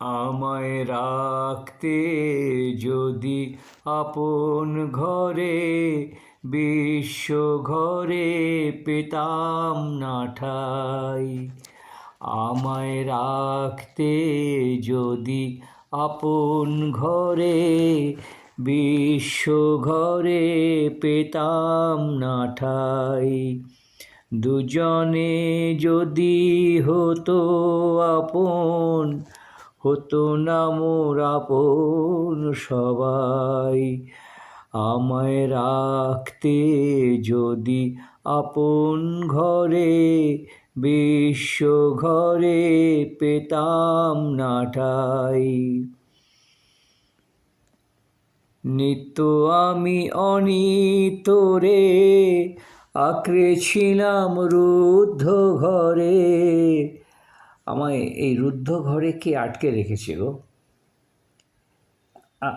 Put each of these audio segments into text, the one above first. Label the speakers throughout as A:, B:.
A: আমায় রাখতে যদি আপন ঘরে, বিশ্ব ঘরে পেতাম না ঠাই। আমায় রাখতে যদি আপন ঘরে, বিশ্ব ঘরে পেতাম না ঠাই। দুজনে যদি হতো আপন হতো না মোর আপন সবাই। আমায় রাখতে যদি আপন ঘরে, বিশ্ব ঘরে পেতাম না ঠাই। নিত্য আমি অনিতরে, আঁকড়ে ছিলাম রুদ্ধ ঘরে। আমায় এই রুদ্ধ ঘরে কে আটকে রেখেছে গো?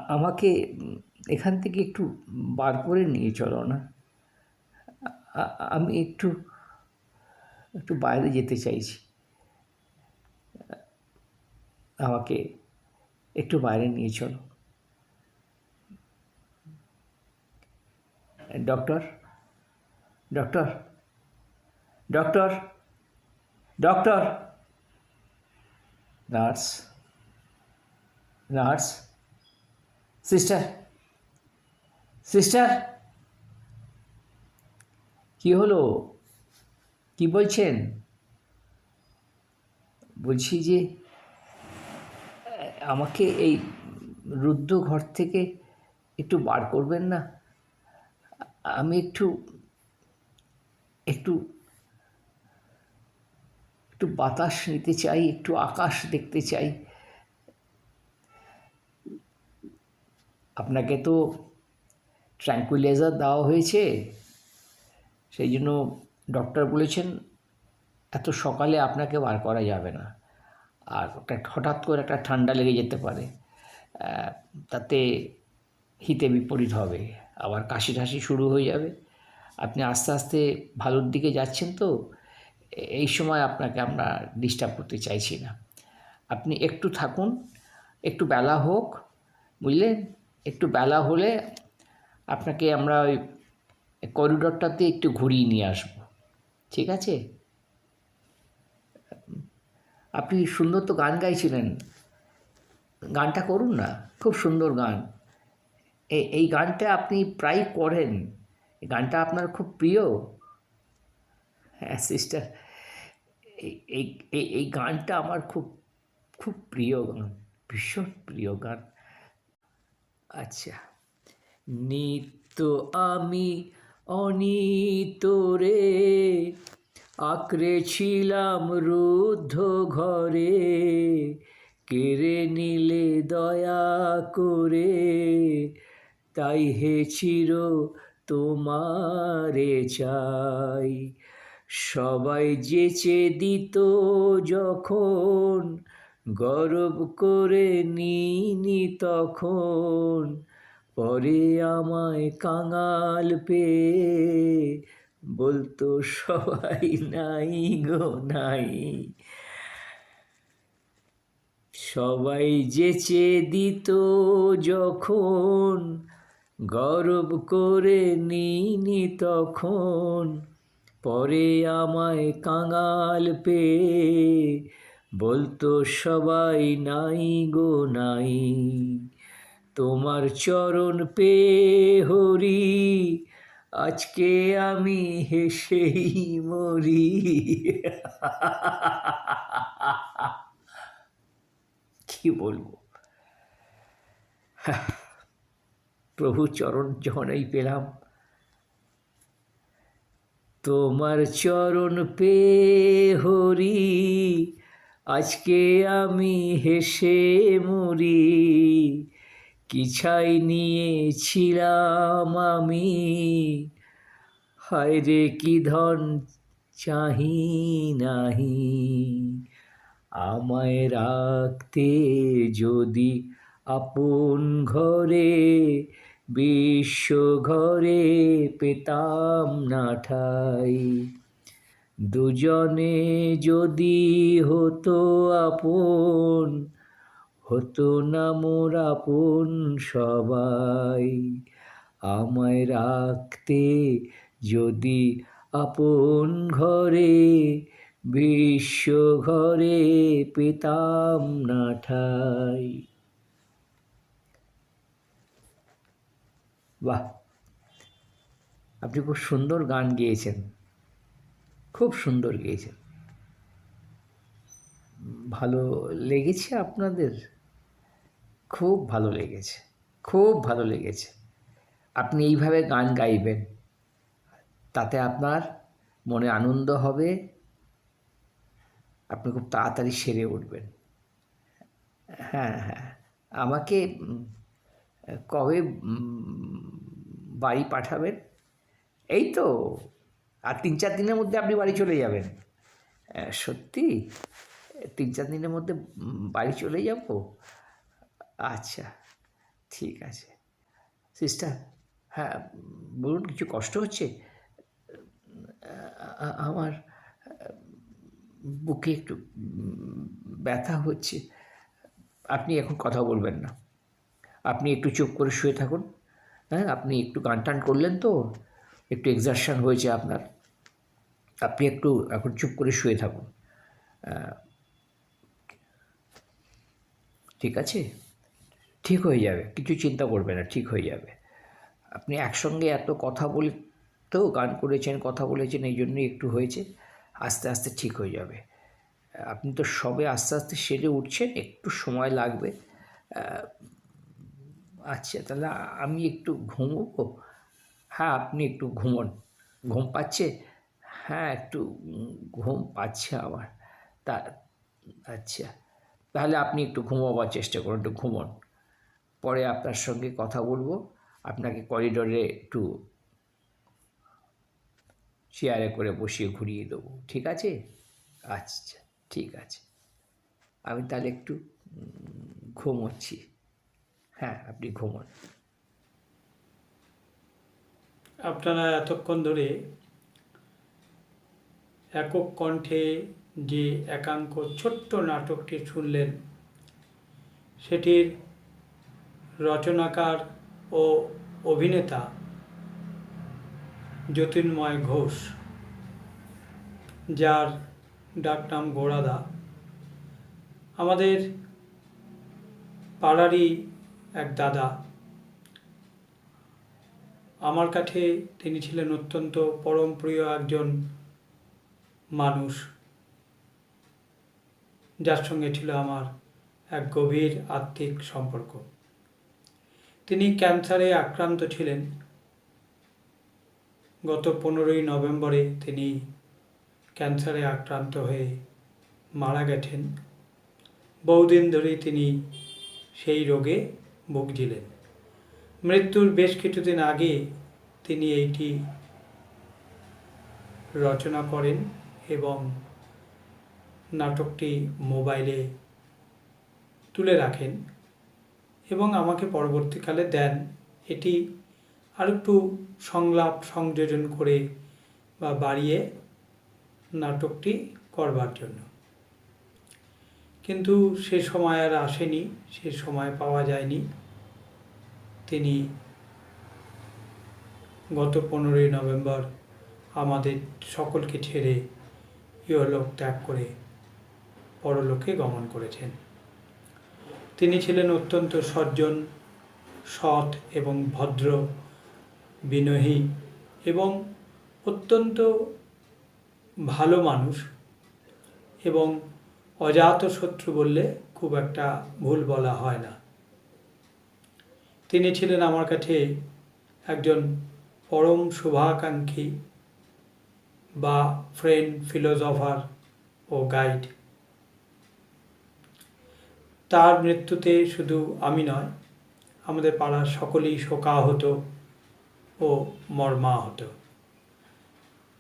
A: আমাকে এখান থেকে একটু বার করে নিয়ে চলো না। আমি একটু একটু বাইরে যেতে চাইছি। আমাকে একটু বাইরে নিয়ে চলো। Doctor doctor doctor doctor nurse nurse sister sister কি হলো? কি বলছেন? বলছি যে আমাকে এই রুদ্ধ ঘর থেকে একটু বার করবেন না? আমি একটু একটু একটু বাতাস নিতে চাই, একটু আকাশ দেখতে চাই। আপনাকে তো ট্র্যাঙ্কুইলাইজার দেওয়া হয়েছে। সেই জন্য ডক্টর বলেছেন, এত সকালে আপনাকে বার করা যাবে না। আর একটা হঠাৎ করে একটা ঠান্ডা লেগে যেতে পারে। তাতে হিতে বিপরীত হবে। আবার কাশি ঠাসি শুরু হয়ে যাবে। আপনি আস্তে আস্তে ভালোর দিকে যাচ্ছেন তো এই সময় আপনাকে আমরা ডিস্টার্ব করতে চাইছি না। আপনি একটু থাকুন, একটু বেলা হোক, বুঝলেন? একটু বেলা হলে আপনাকে আমরা ওই করিডরটাতে একটু ঘুরিয়ে নিয়ে আসব। ঠিক আছে? আপনি সুন্দর তো গান গাইছিলেন। গানটা করুন না, খুব সুন্দর গান। এই গানটা আপনি প্রায় করেন। গানটা আপনার খুব প্রিয়। হ্যাঁ সিস্টার এই এই গানটা আমার খুব খুব প্রিয় গান, ভীষণ প্রিয় গান। আচ্ছা। নিত্য আমি অনিতরে আঁকড়ে ছিলাম রুদ্ধ ঘরে, কেড়ে নিলে দয়া করে, তাই হে চির তোমারে চাই। সবাই যেচে দিত যখন, গরব করে নিনি তখন। পরে আমায় কাঙাল পেয়ে বলতো, সবাই নাই গো, নাই। সবাই যেচে দিত যখন, গরব করে নিনি তখন। পরে আমায় কাঙাল পেয়ে বলতো সবাই, নাই গো, নাই। তোমার চরণ পে, হরি, আজকে আমি হেসেই মরি। কি বলব? প্রভু চরণ যখনই পেলাম তোমার চরণ পে হরি, আজকে আমি হেসে মরি। কিছাই নিয়েছিলাম আমি? হায় রে, কি ধন চাহি নাহি। আমায় রাখতে যদি আপন ঘরে বিশ্ব ঘরে পেতাম না ঠাই। দুজনে যদি হতো আপন, হতো না মোর আপন সবাই। আমায় রাখতে যদি আপন ঘরে বিশ্ব ঘরে পেতাম না ঠাই। বাহ। আপনি খুব সুন্দর গান গেয়েছেন। খুব সুন্দর গেয়েছেন। ভালো লেগেছে আপনাদের? খুব ভালো লেগেছে। খুব ভালো লেগেছে। আপনি এইভাবে গান গাইবেন, তাতে আপনার মনে আনন্দ হবে। আপনি খুব তাড়াতাড়ি সেরে উঠবেন। হ্যাঁ হ্যাঁ। আমাকে কবে বাড়ি পাঠাবেন? এই তো, আর তিন চার দিনের মধ্যে আপনি বাড়ি চলে যাবেন। সত্যি? তিন চার দিনের মধ্যে বাড়ি চলে যাব? আচ্ছা ঠিক আছে। সিস্টার হ্যাঁ বলুন, কিছু কষ্ট হচ্ছে? আমার, বুকে একটু ব্যথা হচ্ছে। আপনি এখন কথা বলবেন না। আপনি একটু চুপ করে শুয়ে থাকুন। হ্যাঁ আপনি একটু গান টান করলেন তো, একটু এক্সারশন হয়েছে আপনার। আপনি একটু এখন চুপ করে শুয়ে থাকুন। ঠিক আছে? ঠিক হয়ে যাবে, কিছু চিন্তা করবে না, ঠিক হয়ে যাবে। আপনি একসঙ্গে এত কথা বলে তো গান করেছেন, কথা বলেছেন, এই জন্যই একটু হয়েছে, আস্তে আস্তে ঠিক হয়ে যাবে। আপনি তো সবে আস্তে আস্তে সেরে উঠছেন, একটু সময় লাগবে। আচ্ছা তাহলে আমি একটু ঘুমোবো? হ্যাঁ আপনি একটু ঘুমোন। ঘুম পাচ্ছে? হ্যাঁ একটু ঘুম পাচ্ছে আমার। তা আচ্ছা তাহলে আপনি একটু ঘুমোবার চেষ্টা করুন, একটু ঘুমোন। পরে আপনার সঙ্গে কথা বলব। আপনাকে করিডোরে একটু চেয়ারে করে বসিয়ে ঘুরিয়ে দেবো, ঠিক আছে? আচ্ছা ঠিক আছে। আমি তাহলে একটু ঘুমোচ্ছি। হ্যাঁ আপনি ঘুমান।
B: আপনারা এতক্ষণ ধরে একক কণ্ঠে যে একাঙ্ক ছোট্ট নাটকটি শুনলেন, সেটির রচনাকার ও অভিনেতা জ্যোতির্ময় ঘোষ, যার ডাকনাম গোড়াদা। আমাদের পাড়ারই এক দাদা। আমার কাছে তিনি ছিলেন অত্যন্ত পরম প্রিয় একজন মানুষ, যার সঙ্গে ছিল আমার এক গভীর আত্মিক সম্পর্ক। তিনি ক্যান্সারে আক্রান্ত ছিলেন। গত পনেরোই নভেম্বরে তিনি ক্যান্সারে আক্রান্ত হয়ে মারা গেছেন। বহুদিন ধরেই তিনি সেই রোগে ভুগছিলেন মৃত্যুর বেশ কিছুদিন আগে তিনি এইটি রচনা করেন এবং নাটকটি মোবাইলে তুলে রাখেন এবং আমাকে পরবর্তীকালে দেন। এটি আর একটু সংলাপ, সংযোজন করে বা বাড়িয়ে নাটকটি করবার জন্য। কিন্তু সে সময় আর আসেনি, সে সময় পাওয়া যায়নি। তিনি গত পনেরোই নভেম্বর আমাদের সকলকে ছেড়ে ইহলোক ত্যাগ করে পরলোকে গমন করেছেন। তিনি ছিলেন অত্যন্ত সজ্জন, সৎ এবং ভদ্র, বিনয়ী এবং অত্যন্ত ভালো মানুষ এবং অজাত শত্রু বললে খুব একটা ভুল বলা হয় না। তিনি ছিলেন আমার কাছে একজন পরম শুভাকাঙ্ক্ষী বা ফ্রেন্ড ফিলোজফার ও গাইড তার মৃত্যুতে শুধু আমি নয়, আমাদের পাড়ার সকলেই শোকাহত ও মর্মা মর্মাহত।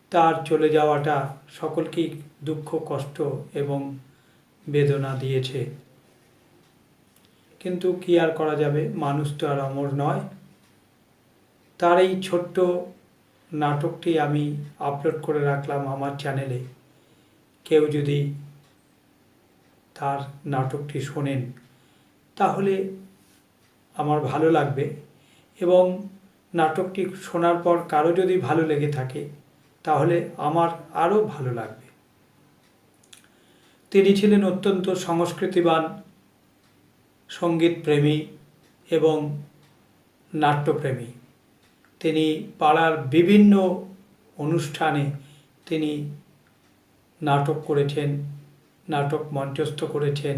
B: তার চলে যাওয়াটা সকলকেই দুঃখ, কষ্ট এবং বেদনা দিয়েছে। কিন্তু কি আর করা যাবে? মানুষ তো আর অমর নয়। তার এই ছোট্ট নাটকটি আমি আপলোড করে রাখলাম আমার চ্যানেলে। কেউ যদি তার নাটকটি শোনেন, তাহলে আমার ভালো লাগবে এবং নাটকটি শোনার পর কারও যদি ভালো লেগে থাকে, তাহলে আমার আরও ভালো লাগবে। তিনি ছিলেন অত্যন্ত সংস্কৃতিবান সংগীত প্রেমী এবং নাট্যপ্রেমী। তিনি পাড়ার বিভিন্ন অনুষ্ঠানে তিনি নাটক করেছেন, নাটক মঞ্চস্থ করেছেন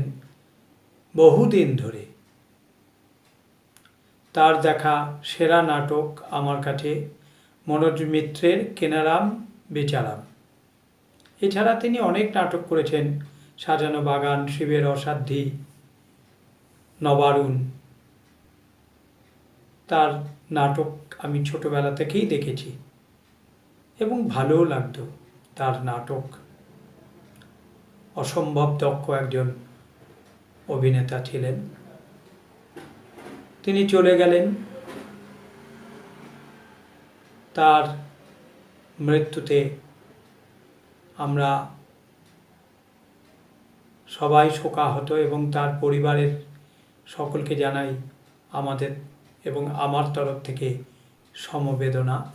B: বহুদিন ধরে। তার দেখা সেরা নাটক আমার কাছে মনোজ মিত্রের কেনারাম বেচারাম। এছাড়া তিনি অনেক নাটক করেছেন সাজানো বাগান, শিবের অসাধ্যি, নবারুণ। তার নাটক আমি ছোটবেলা থেকেই দেখেছি এবং ভালোও লাগতো তার নাটক। অসম্ভব দক্ষ একজন অভিনেতা ছিলেন। তিনি চলে গেলেন। তার মৃত্যুতে আমরা সবাই শোকাহত এবং তার পরিবারের সকলকে জানাই আমাদের এবং আমার তরফ থেকে সমবেদনা।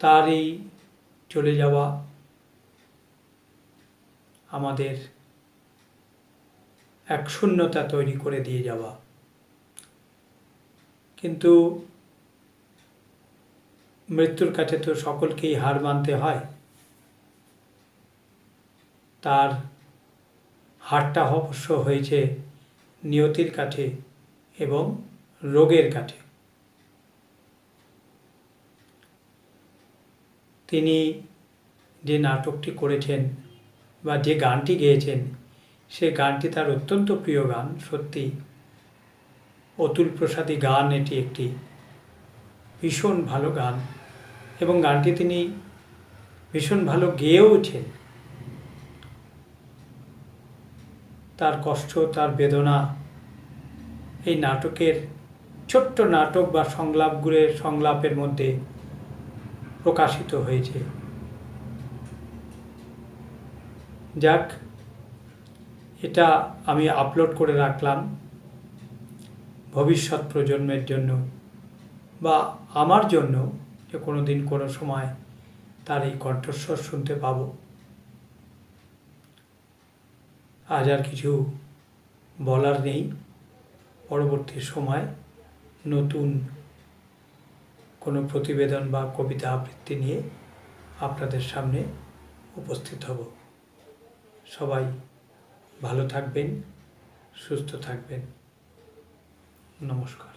B: তার এই চলে যাওয়া আমাদের এক শূন্যতা তৈরি করে দিয়ে যাওয়া। কিন্তু মৃত্যুর কাছে তো সকলকেই হার মানতে হয়। তার হারটা অবশ্য হয়েছে নিয়তির কাছে এবং রোগের কাছে। তিনি যে নাটকটি করেছেন বা যে গানটি গেয়েছেন, সে গানটি তার অত্যন্ত প্রিয় গান, সত্যি। অতুল প্রসাদী গান এটি একটি ভীষণ ভালো গান এবং গানটি তিনি ভীষণ ভালো গেয়েওছেন। তার কষ্ট, তার বেদনা, এই নাটকের ছোট্ট নাটক বা সংলাপগুলোর সংলাপের মধ্যে প্রকাশিত হয়েছে। যাক, এটা আমি আপলোড করে রাখলাম ভবিষ্যৎ প্রজন্মের জন্য বা আমার জন্য যে কোনো দিন কোনো সময় তার এই কণ্ঠস্বর শুনতে পাবো। আজ আর কিছু বলার নেই। পরবর্তী সময় নতুন কোনো প্রতিবেদন বা কবিতা আবৃত্তি নিয়ে আপনাদের সামনে উপস্থিত হব। সবাই ভালো থাকবেন, সুস্থ থাকবেন। নমস্কার।